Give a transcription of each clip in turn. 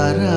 তারা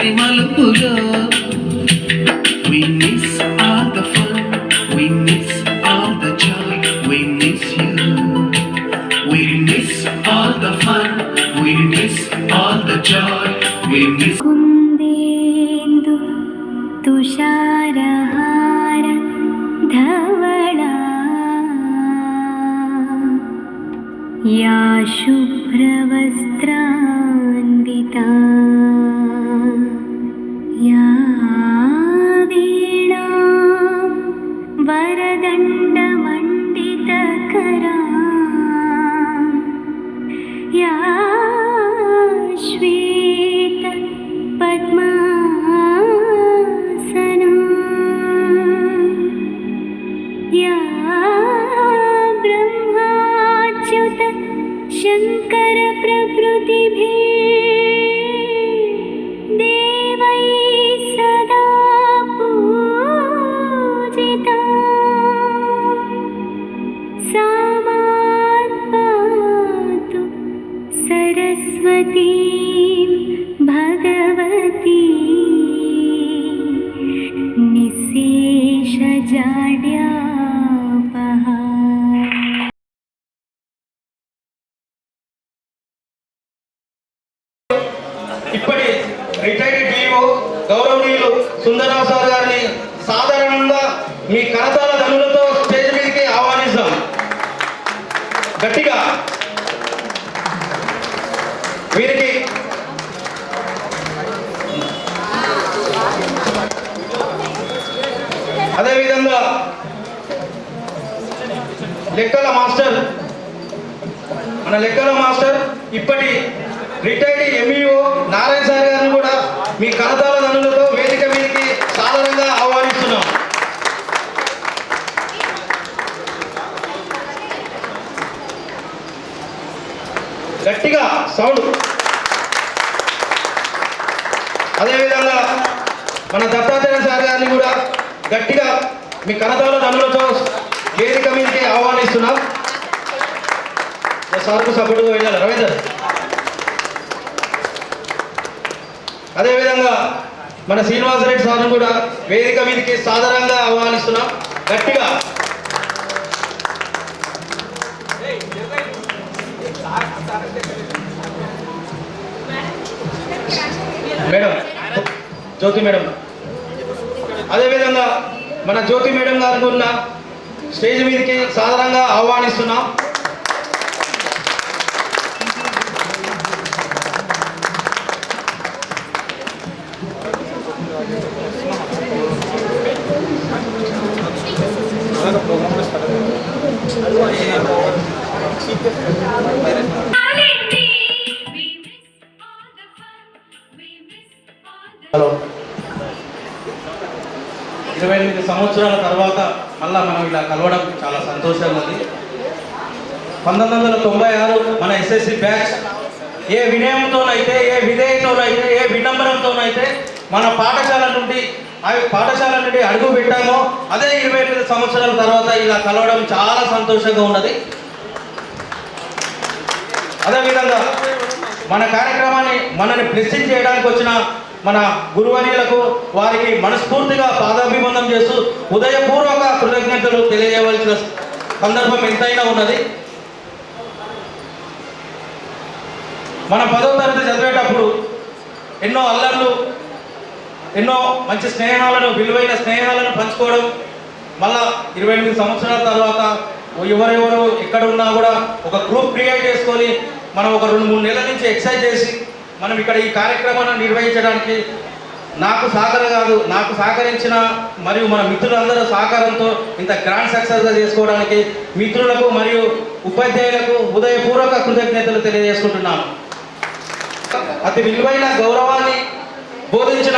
या शुभ्रवस्त्रान्विता। या सरस्वती అదేవిధంగా లెక్కల మాస్టర్ మన లెక్కల మాస్టర్ ఇప్పటి రిటైర్డ్ ఎంఈఓ నారాయణ సార్ గారిని కూడా మీ కరతాల ధనులతో వేదిక మీదకి సాధారణంగా ఆహ్వానిస్తున్నాం. గట్టిగా సౌండ్. అదేవిధంగా మన దత్తాత్రేయ గట్టిగా మీ కరతాల ధనులతో వేదిక మీదకి ఆహ్వానిస్తున్నాం. సార్కు సపోర్టుగా వెళ్ళాలి. రవీందర్. అదేవిధంగా మన శ్రీనివాసరెడ్డి సార్ను కూడా వేదిక మీదకి సాధారణంగా ఆహ్వానిస్తున్నాం. గట్టిగా. Madam Jyothi madam. అదేవిధంగా మన జ్యోతి మేడం గారు ఉన్న స్టేజ్ మీదకి సాధారణంగా ఆహ్వానిస్తున్నాం. ఇరవై ఎనిమిది సంవత్సరాల తర్వాత మళ్ళా మనం ఇలా కలవడం చాలా సంతోషంగా ఉంది. పంతొమ్మిది వందల తొంభై ఆరు మన ఎస్ఎస్సి బ్యాచ్ ఏ వినయంతోనైతే ఏ విధేయతోనైతే ఏ విడంబరంతోనైతే మన పాఠశాల నుండి అవి పాఠశాల నుండి అడుగు పెట్టామో అదే ఇరవై ఎనిమిది సంవత్సరాల తర్వాత ఇలా కలవడం చాలా సంతోషంగా ఉన్నది. అదేవిధంగా మన కార్యక్రమాన్ని మనని బ్లెస్సింగ్ చేయడానికి వచ్చిన మన గురువర్యులకు వారికి మనస్ఫూర్తిగా పాదాభివందనం చేస్తూ ఉదయపూర్వక కృతజ్ఞతలు తెలియజేయవలసిన సందర్భం ఎంతైనా ఉన్నది. మన పదో తరగతి చదివేటప్పుడు ఎన్నో అల్లర్లు ఎన్నో మంచి స్నేహాలను విలువైన స్నేహాలను పంచుకోవడం మళ్ళా ఇరవై ఎనిమిది సంవత్సరాల తర్వాత ఎవరెవరు ఎక్కడ ఉన్నా కూడా ఒక గ్రూప్ క్రియేట్ చేసుకొని మనం ఒక రెండు మూడు నెలల నుంచి ఎక్సైజ్ చేసి మనం ఇక్కడ ఈ కార్యక్రమాన్ని నిర్వహించడానికి నాకు సహకారం కాదు నాకు సహకరించిన మరియు మన మిత్రులందరూ సహకారంతో ఇంత గ్రాండ్ సక్సెస్గా చేసుకోవడానికి మిత్రులకు మరియు ఉపాధ్యాయులకు ఉదయపూర్వక కృతజ్ఞతలు తెలియజేసుకుంటున్నాను. అతి విలువైన గౌరవాన్ని బోధించిన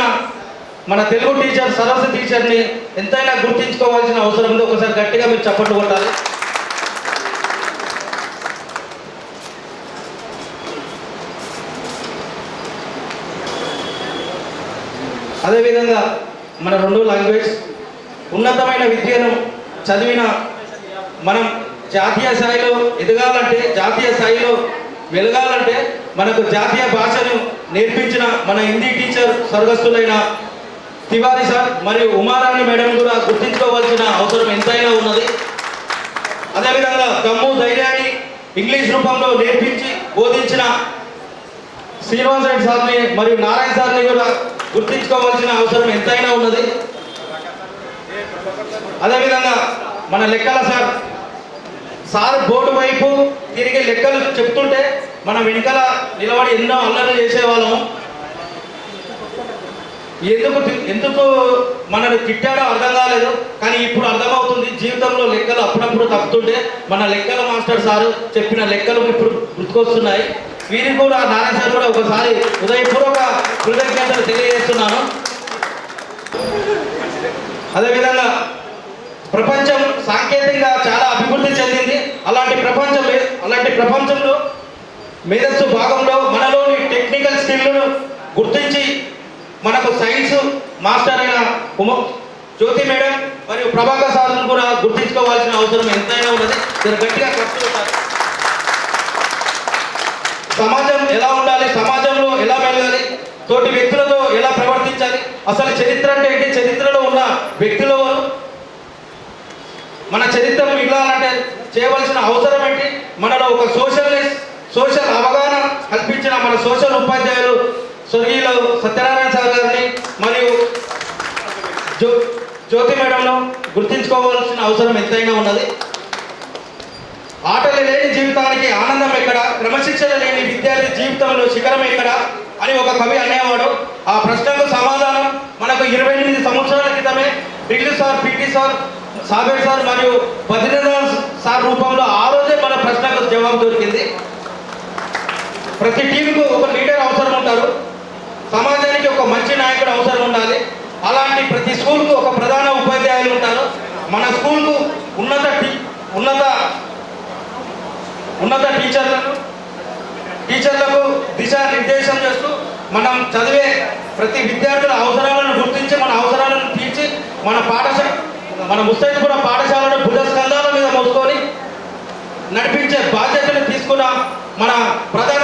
మన తెలుగు టీచర్ సరస్వతి టీచర్ని ఎంతైనా గుర్తించుకోవాల్సిన అవసరం ఉంది. ఒకసారి గట్టిగా మీరు చప్పట్లు కొట్టాలి. అదేవిధంగా మన రెండు లాంగ్వేజ్ ఉన్నతమైన విద్యను చదివిన మనం జాతీయ స్థాయిలో ఎదగాలంటే జాతీయ స్థాయిలో వెలగాలంటే మనకు జాతీయ భాషను నేర్పించిన మన హిందీ టీచర్ స్వర్గస్థులైన తివారీ సార్ మరియు ఉమారాణి మేడం కూడా గుర్తించుకోవాల్సిన అవసరం ఎంతైనా ఉన్నది. అదేవిధంగా దమ్ము ధైర్యాన్ని ఇంగ్లీష్ రూపంలో నేర్పించి బోధించిన శ్రీనివాస్ రెడ్డి సార్ని మరియు నారాయణ సార్ని కూడా గుర్తించుకోవాల్సిన అవసరం ఎంతైనా ఉన్నది. అదేవిధంగా మన లెక్కల సార్ సార్ బోర్డు వైపు తిరిగి లెక్కలు చెప్తుంటే మనం వెనకాల నిలబడి ఎన్నో అల్లర్లు చేసేవాళ్ళము. ఎందుకు ఎందుకు మనల్ని తిట్టాడో అర్థం కాలేదు కానీ ఇప్పుడు అర్థమవుతుంది జీవితంలో లెక్కలు అప్పుడప్పుడు తప్పుతుంటే మన లెక్కల మాస్టర్ సారు చెప్పిన లెక్కలు ఇప్పుడు గుర్తుకొస్తున్నాయి. వీరికి కూడా నారాయణ కూడా ఒకసారి ఉదయపూర్వక కృతజ్ఞతలు తెలియజేస్తున్నాను. అదేవిధంగా ప్రపంచం సాంకేతికంగా చాలా అభివృద్ధి చెందింది. అలాంటి ప్రపంచం అలాంటి ప్రపంచంలో మేధస్సు భాగంలో మనలోని టెక్నికల్ స్కిల్ను గుర్తించి మనకు సైన్స్ మాస్టర్ అయిన ఉమ జ్యోతి మేడం మరియు ప్రభాకర్ సార్ను కూడా గుర్తించుకోవాల్సిన అవసరం ఎంతైనా ఉన్నది. మీరు గట్టిగా ఖర్చు సమాజం ఎలా ఉండాలి? సమాజంలో ఎలా మెలగాలి? తోటి వ్యక్తులతో ఎలా ప్రవర్తించాలి? అసలు చరిత్ర అంటే ఏంటి? చరిత్రలో ఉన్న వ్యక్తులు మన చరిత్ర మిగలాలంటే చేయవలసిన అవసరం ఏంటి? మనలో ఒక సోషల్నెస్ సోషల్ అవగాహన కల్పించిన మన సోషల్ ఉపాధ్యాయులు స్వర్గీయులు సత్యనారాయణ సార్ గారిని మరియు జ్యో జ్యోతి మేడంను గుర్తించుకోవాల్సిన అవసరం ఎంతైనా ఉన్నది. ఆటలు లేని జీవితానికి ఆనందం ఎక్కడ? క్రమశిక్షణ లేని విద్యార్థి జీవితంలో శిఖరం ఎక్కడ? అని ఒక కవి అనేవాడు. ఆ ప్రశ్నకు సమాధానం మనకు ఇరవై ఎనిమిది సంవత్సరాల క్రితమే degree sir PT sir Saber sir మరియు బద్రీనాథ్ సార్ రూపంలో ఆ రోజే మన ప్రశ్నకు జవాబు దొరికింది. ప్రతి టీంకు ఒక లీడర్ అవసరం ఉంటారు. సమాజానికి ఒక మంచి నాయకుడు అవసరం ఉండాలి. అలాంటి ప్రతి స్కూల్కు ఒక ప్రధాన ఉపాధ్యాయులు ఉంటారు. మన స్కూల్కు ఉన్నత టీ- ఉన్నత ఉన్నత టీచర్లకు టీచర్లకు దిశానిర్దేశం చేస్తూ మనం చదివే ప్రతి విద్యార్థుల అవసరాలను గుర్తించి మన అవసరాలను తీర్చి మన పాఠశాల మన ముస్తైపురం పాఠశాలను భుజ స్కంధాల మీద మోసుకొని నడిపించే బాధ్యతను తీసుకున్న మన ప్రధాన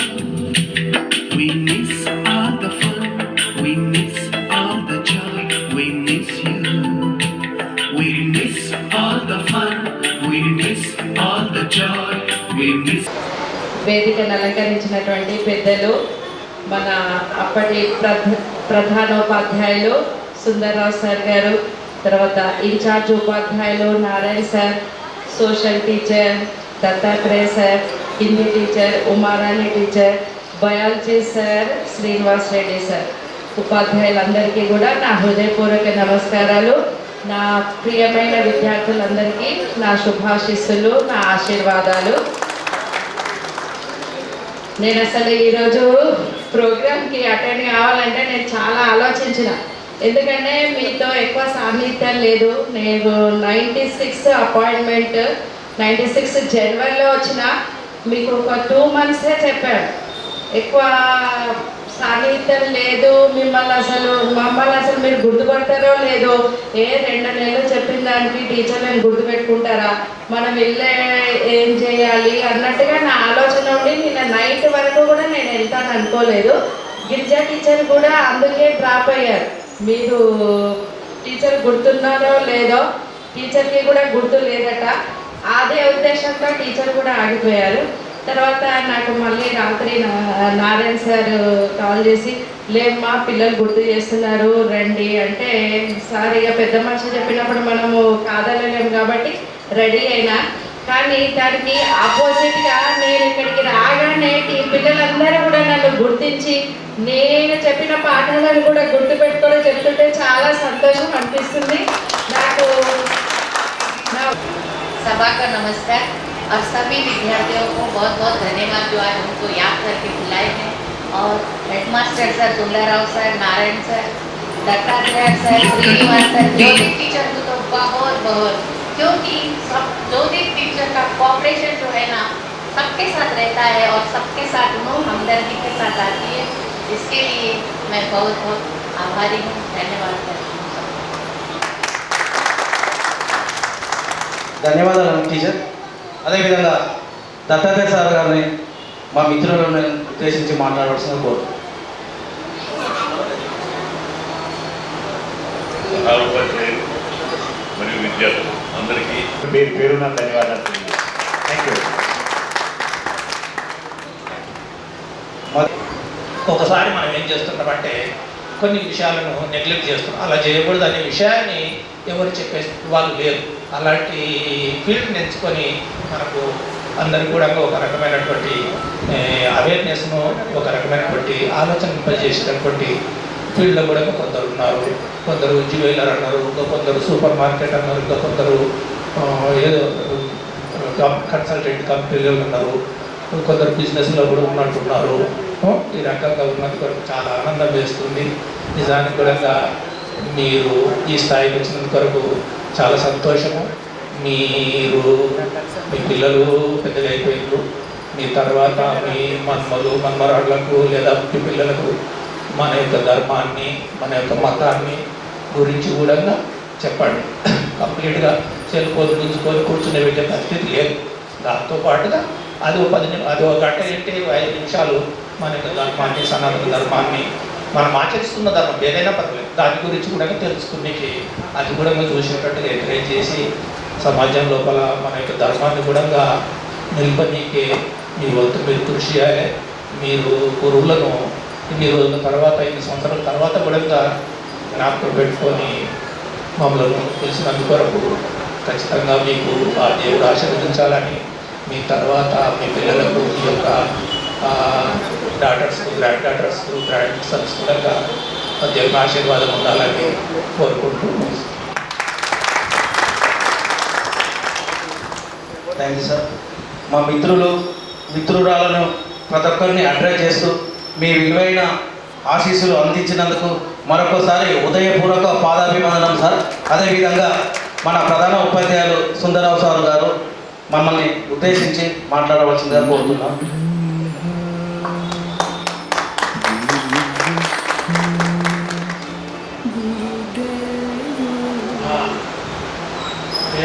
వేదికను అలంకరించినటువంటి పెద్దలు మన అప్పటి ప్రధ ప్రధానోపాధ్యాయులు సుందర్రావు సార్ గారు తర్వాత ఇన్ఛార్జ్ ఉపాధ్యాయులు Narayana sir social teacher Dattatreya sir Hindi teacher Umarani teacher biology sir Srinivas Reddy sir. ఉపాధ్యాయులందరికీ కూడా నా హృదయపూర్వక నమస్కారాలు. నా ప్రియమైన విద్యార్థులందరికీ నా శుభాశిస్సులు నా ఆశీర్వాదాలు. నేను అసలు ఈరోజు ప్రోగ్రామ్కి అటెండ్ కావాలంటే నేను చాలా ఆలోచించిన. ఎందుకంటే మీతో ఎక్కువ సాన్నిధ్యం లేదు. నేను ninety six appointment ninety six జనవరిలో వచ్చిన మీకు ఒక టూ మంత్సే చెప్పాడు ఎక్కువ సాగితం లేదు మిమ్మల్ని అసలు మమ్మల్ని అసలు మీరు గుర్తుపడతారో లేదో ఏ రెండు నెలలు చెప్పిన దానికి టీచర్ నేను గుర్తుపెట్టుకుంటారా? మనం వెళ్ళే ఏం చేయాలి అన్నట్టుగా నా ఆలోచన ఉండి నిన్న నైట్ వరకు కూడా నేను వెళ్తాను అనుకోలేదు. గిరిజా టీచర్ కూడా అందుకే డ్రాప్ అయ్యారు. మీరు టీచర్ గుర్తున్నారో లేదో టీచర్కి కూడా గుర్తు లేదట. అదే ఉద్దేశంతో టీచర్ కూడా ఆగిపోయారు. తర్వాత నాకు మళ్ళీ రాత్రి నారాయణ సార్ కాల్ చేసి లేమ్మా పిల్లలు గుర్తు చేస్తున్నారు రండి. అంటే సార్ ఇక పెద్ద మనిషి చెప్పినప్పుడు మనము కాదనలేము కాబట్టి రెడీ అయినా. కానీ దానికి ఆపోజిట్గా నేను ఇక్కడికి రాగానే ఈ పిల్లలందరూ కూడా నన్ను గుర్తించి నేను చెప్పిన పాఠాలను కూడా గుర్తు పెట్టుకొని చెప్తుంటే చాలా సంతోషం అనిపిస్తుంది. నాకు సభాకర్ నమస్కారం और सभी विद्यार्थियों को बहुत बहुत धन्यवाद जो आज हमको याद करके बुलाए हैं। और headmaster sir Dullarao sir, Narayan sir Dattatreya sir Srinivas sir Jyotish teacher को तो बहुत बहुत, क्योंकि सब ज्योतिष टीचर का कॉपरेशन जो है ना, सबके साथ रहता है और सबके साथ नो हमदर्दी के साथ आती है। इसके लिए मैं बहुत बहुत आभारी हूँ। धन्यवाद धन्यवाद टीचर। అదేవిధంగా దత్తాత్రేయ సార్ గారిని మా మిత్రులను ఉద్దేశించి మాట్లాడవలసిన కోరు. ఉపాధ్యాయులు మరియు విద్యార్థులు అందరికీ పేరు పేరున ధన్యవాదాలు. థ్యాంక్ యూ ఒకసారి మనం ఏం చేస్తున్నామంటే కొన్ని విషయాలను నెగ్లెక్ట్ చేస్తున్నాం. అలా చేయకూడదు అనే విషయాన్ని ఎవరు చెప్పే వాళ్ళు లేరు. అలాంటి ఫీల్డ్ని ఎంచుకొని మనకు అందరికి కూడా ఒక రకమైనటువంటి అవేర్నెస్ను ఒక రకమైనటువంటి ఆలోచన చేసేటటువంటి ఫీల్డ్లో కూడా కొందరు ఉన్నారు. కొందరు జ్యువెలర్ అన్నారు ఇంకా కొందరు సూపర్ మార్కెట్ అన్నారు ఇంకా కొందరు ఏదో కన్సల్టెంట్ కంపెనీలు ఉన్నారు. కొందరు బిజినెస్లో కూడా ఉన్నట్టున్నారు. ఈ రకంగా ఉన్నది కొరకు చాలా ఆనందం వేస్తుంది. నిజానికి కూడా మీరు ఈ స్థాయికి వచ్చినందుకు కొరకు చాలా సంతోషము. మీరు మీ పిల్లలు పెద్దగా మీ తర్వాత మీ మన్మలు మన్మరాళ్ళకు లేదా మీ పిల్లలకు మన యొక్క ధర్మాన్ని మన యొక్క మతాన్ని గురించి కూడా చెప్పండి. కంప్లీట్గా చెల్లిపోతు గుంజుకొని కూర్చునే పెట్టే పరిస్థితి లేదు. దాంతోపాటుగా అది ఒక పది అది ఒక గంట ఏంటి ఐదు నిమిషాలు మన యొక్క ధర్మాన్ని సనాతన ధర్మాన్ని మనం ఆచరిస్తున్న ధర్మం ఏదైనా పర్వాలేదు. దాని గురించి కూడా తెలుసుకునేకి అది కూడా చూసినట్టు ఎంకరేజ్ చేసి సమాజం లోపల మన యొక్క ధర్మాన్ని కూడా నిలపనీకి మీ వంతు మీరు కృషి చేయాలి. మీరు గురువులను ఇన్ని రోజుల తర్వాత ఇన్ని సంవత్సరాల తర్వాత కూడా జ్ఞాపకం పెట్టుకొని మమ్మల్ని తెలిసినందు కొరకు ఖచ్చితంగా మీకు ఆ దేవుడు ఆశీర్వదించాలని మీ తర్వాత మీ పిల్లలకు మీ యొక్క daughters granddaughters grandsons కూడా దేవుని ఆశీర్వాదం ఉండాలని కోరుకుంటూ థ్యాంక్ యూ సార్ మా మిత్రులు మిత్రురాలను ప్రతి ఒక్కరిని అడ్రస్ చేస్తూ మీ విలువైన ఆశీస్సులు అందించినందుకు మరొకసారి ఉదయపూర్వక పాదాభివందనం సార్ అదేవిధంగా మన ప్రధాన ఉపాధ్యాయులు సుందరరావు సార్ గారు మమ్మల్ని ఉద్దేశించి మాట్లాడవలసిందిగా కోరుతున్నాం.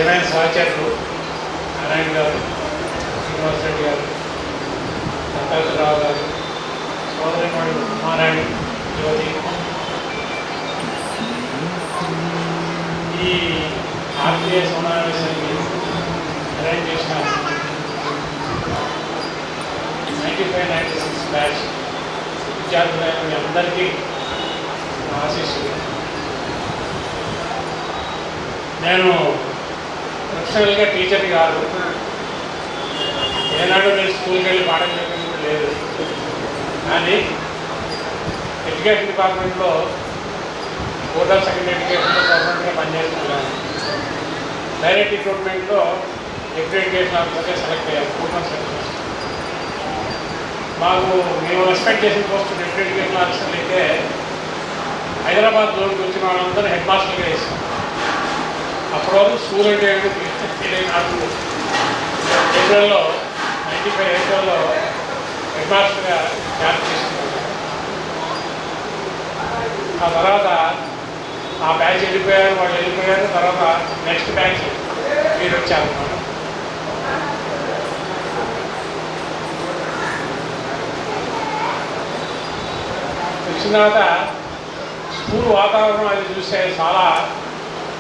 ఏమైనా సహచరులు నారాయణ గారు శ్రీనివాస్ రెడ్డి గారు సంతోషరావు గారు సోదరిమణి నారాయణ జ్యోతి. ఈ ఆర్టీఏ సమావేశాన్ని అరేంజ్ చేసిన ninety five ninety six batch విద్యార్థులైన మీ అందరికీ నా ఆశీస్సులు. నేను ప్రొఫెషనల్గా టీచర్ కాదు. ఏనాడు నేను స్కూల్కి వెళ్ళి పాఠం చెప్పినట్టు లేదు. కానీ ఎడ్యుకేషన్ డిపార్ట్మెంట్లో బోర్డ్ ఆఫ్ సెకండ్ ఎడ్యుకేషన్లో గవర్నమెంట్గా పనిచేస్తున్నాను డైరెక్ట్ రిక్రూట్మెంట్లో డిప్యూటీ ఎడ్యుకేషన్ ఆఫీసర్గా సెలెక్ట్ అయ్యాను టూ సెలెక్ట్ మాకు మేము ఎక్స్పెక్ట్ చేసిన పోస్ట్ డిప్యూటీ ఎడ్యుకేషన్ ఆఫీసర్లు అయితే హైదరాబాద్ జోన్కి వచ్చిన వాళ్ళందరూ హెడ్ మాస్టర్గా వేసాం అప్పటి వరకు స్కూల్ అంటే ఏంటో తెలియదు నాకు ఏప్రిల్లో నైంటీ ఫైవ్ ఏప్రిల్లో హెడ్ మాస్టర్గా జాయిన్ చేసుకున్నాను ఆ తర్వాత ఆ బ్యాచ్ వెళ్ళిపోయారు వాళ్ళు వెళ్ళిపోయారు తర్వాత నెక్స్ట్ బ్యాచ్ మీరు వచ్చారు వచ్చిన తర్వాత స్కూల్ వాతావరణం అది చూస్తే చాలా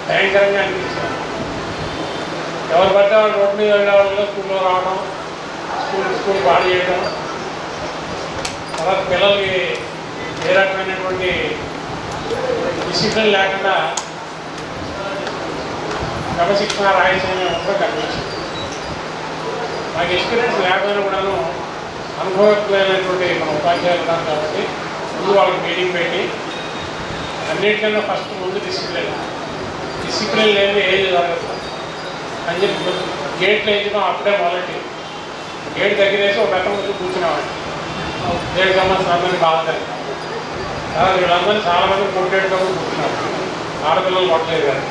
భయంకరంగా అనిపించింది. ఎవరు పడితే వాళ్ళు రోడ్డు మీద వెళ్ళే స్కూల్లో రావడం స్కూల్ స్కూల్ పాడు చేయడం. తర్వాత పిల్లలకి ఏ రకమైనటువంటి డిసిప్లిన్ లేకుండా క్రమశిక్షణ రాయలసీమ కూడా కనిపించింది. నాకు ఎక్స్పీరియన్స్ లేకపోయినా కూడాను అనుభవజ్ఞమైనటువంటి మన ఉపాధ్యాయులు ఉన్నారు కాబట్టి ముందు వాళ్ళకి మీటింగ్ పెట్టి అన్నిటికన్నా ఫస్ట్ ముందు డిసిప్లిన్. డిసిప్లిన్ లేని ఏది జరగదు. అని చెప్పి గేట్లు వేయించడం అప్పుడే మొదటి గేట్ దగ్గర వేసి ఒక గంట ముందు కూర్చునేవాడిని గేట్ సంబంధించిన అందరినీ బాగుంటుంది వీళ్ళందరూ చాలా మంది కొట్టేట్టుగా కూర్చున్నారు. ఆడపిల్లలు కొట్టలేదు కానీ.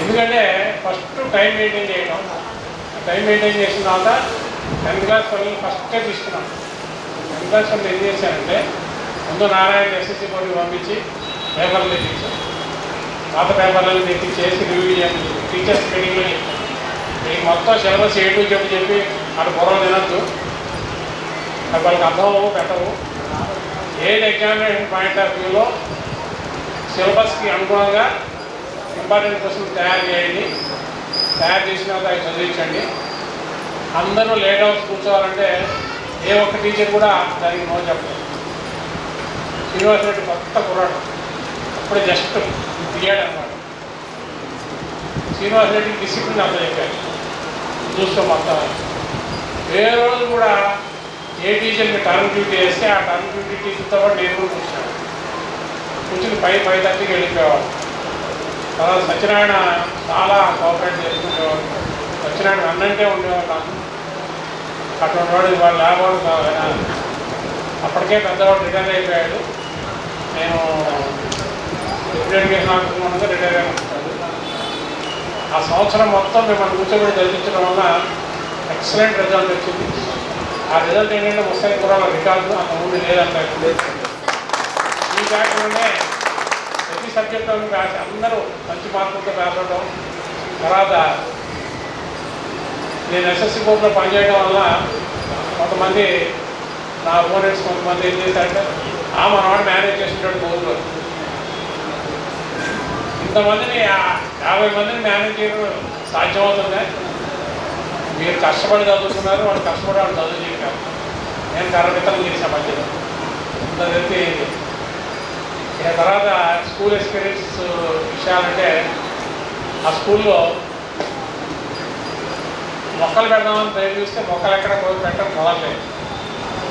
ఎందుకంటే ఫస్ట్ టైం మెయింటైన్ చేయడం. టైం మెయింటైన్ చేసిన తర్వాత టెన్త్ క్లాస్ పనులు ఫస్టే తీసుకున్నాం. టెన్త్ క్లాస్ పనులు ఏం చేశానంటే ముందు నారాయణ ఎస్ఎస్సి బోర్డుకి పంపించి పేపర్లు తెప్పించాం పాత పేపర్లను తెప్పించేసి రివ్యూ చేయండి టీచర్స్ మీటింగ్లో చెప్తాను మీకు మొత్తం సిలబస్ ఏ టు చెప్పి చెప్పి అటు బుర్ర తినద్దు. అది వాళ్ళకి అర్థం పెట్టవు. ఏది ఎగ్జామినేషన్ పాయింట్ ఆఫ్ వ్యూలో సిలబస్కి అనుగుణంగా ఇంపార్టెంట్ క్వశ్చన్ తయారు చేయండి. తయారు చేసిన తర్వాత అవి చదివించండి. అందరూ లేట్ అవర్స్ కూర్చోవాలంటే ఏ ఒక్క టీచర్ కూడా దానికి నో చెప్పలేదు. శ్రీనివాసరెడ్డి కొత్త కుర్రాడు. అప్పుడే జస్ట్ దిగాడు అనమాట శ్రీనివాస్ రెడ్డి డిసిప్లిన్ అంతా చెప్పారు. చూస్తూ మొత్తం ఏ రోజు కూడా ఏ టీచర్కి టర్మ్ డ్యూటీ వేస్తే ఆ టర్మ్ డ్యూటీ టీచర్తో పాటు నేను కూడా కూర్చున్నాను. కూర్చుని పై పై థర్టీకి వెళ్ళిపోయేవాడు తర్వాత సత్యనారాయణ చాలా కోఆపరేట్ చేసుకునేవాడు సత్యనారాయణ అన్నంటే ఉండేవాడు నాకు అటువంటి వాడు వాళ్ళు లేకపోవడం కాదు. అప్పటికే పెద్దవాడు రిటైర్ అయిపోయాడు. నేను ఎడ్యుకేషన్ ఆఫీసర్ రిటైర్ ఆ సంవత్సరం మొత్తం మిమ్మల్ని కూర్చోబెట్టి చదివించడం వల్ల ఎక్సలెంట్ రిజల్ట్ వచ్చింది. ఆ రిజల్ట్ ఏంటంటే ముస్లిం కూడా రికార్డు అంత ముందు లేదంటే ఈ కాకుండా ప్రతి సబ్జెక్ట్లో రాసి అందరూ మంచి మార్కులతో రాసడం తర్వాత నేను ఎస్ఎస్సి బోర్డులో పనిచేయడం వల్ల కొంతమంది నా ఓనర్స్ కొంతమంది ఏం చేశారంటే ఆ మనవాడు మేనేజ్ చేసినట్టు బోర్డులో ఇంతమందిని యాభై మందిని మేనేజ్ చేయడం సాధ్యమవుతుందా? మీరు కష్టపడి చదువుతున్నారు వాళ్ళు కష్టపడి వాళ్ళు చదువు చెప్పారు. నేను కర్రమిత్రం చేసిన మధ్యలో ఇంత తెలిపి ఇక తర్వాత స్కూల్ ఎక్స్పీరియన్స్ విషయాలంటే ఆ స్కూల్లో మొక్కలు పెడదామని ప్రయత్నిస్తే మొక్కలు ఎక్కడ పెట్టడం కుదరలేదు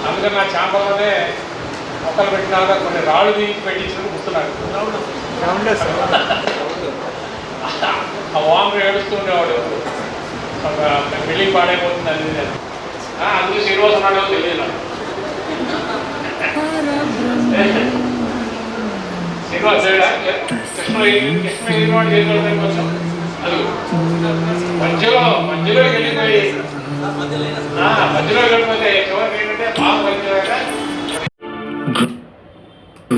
అందుకని నా ఛాంబర్లోనే మొక్కలు పెట్టినాక కొన్ని రాళ్ళు తీసి పెట్టించినట్టు గుర్తున్నాడు. ఆ వామరు ఏడుస్తూ ఒక బిల్డింగ్ పాడైపోతుంది అది అందుకు శ్రీనివాస నాడు తెలియదు నాకు. కృష్ణ కృష్ణ అది మధ్యలో మధ్యలో వెళ్ళిపోయి. మధ్యలో వెళ్ళిపోతే చివరికి ఏంటంటే బాగా వచ్చాక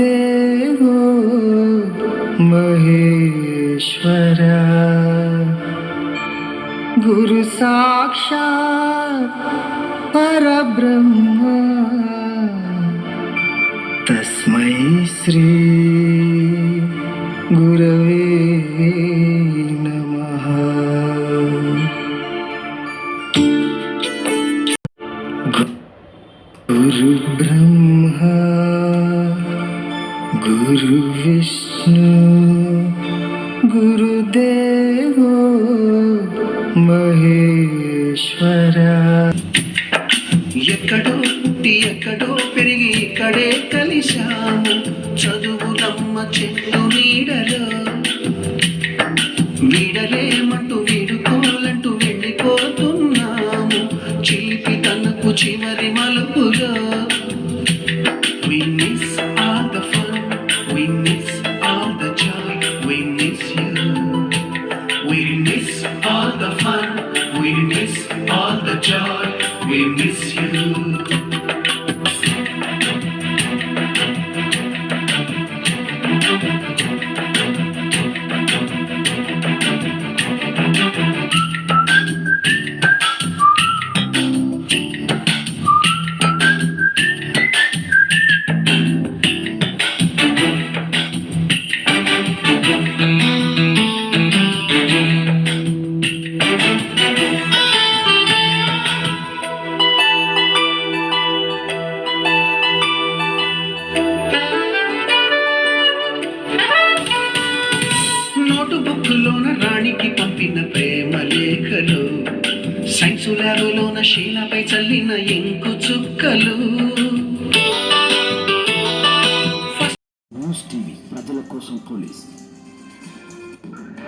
ेवो महेश्वर। गुरुसाक्षात् परब्रह्म। तस्मै श्री పుట్టి ఎక్కడో పెరిగి ఇక్కడే కలిశాము. చదువులమ్మ చెట్టు నీడలో